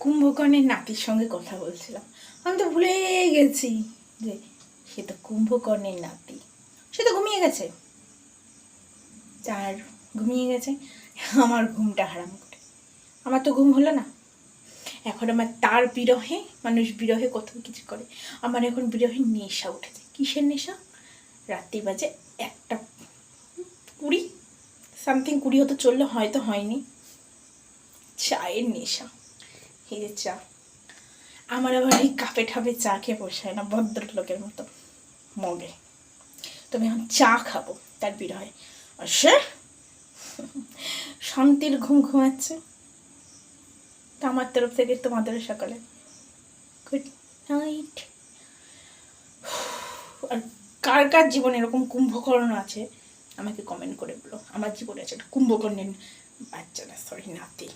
কুম্ভকর্ণের নাতির সঙ্গে কথা বলছিলাম। আমি তো ভুলে গেছি যে সে তো কুম্ভকর্ণের নাতি। সে তো ঘুমিয়ে গেছে। তার ঘুমিয়ে গেছে। আমার ঘুমটা হারাম করে। আমার তো ঘুম হলো না। এখন আমার তার বিরহে, মানুষ বিরহে কত কিছু করে। আমার এখন বিরহে নেশা উঠেছে। কিসের নেশা? রাত্রি বাজে একটা কুড়ি সামথিং কুড়ি হতে চললে, হয়তো হয়নি। চায়ের নেশা। এই যে চা। আমার আবার এই কাপে ঠাপে চা খেয়ে বসায় না, ভদ্রলোকের মতো। মগে। তবে এখন চা খাব, তার বিরহে আর সে শান্তির ঘুম ঘুমাচ্ছে। তো আমার তরফ থেকে তোমাদের সকালে গুড নাইট আর কার কার জীবনে এরকম কুম্ভকর্ণ আছে, আমাকে কমেন্ট করে বলো। আমার জীবনে আছে একটা কুম্ভকর্ণের বাচ্চা না সরি নাতি।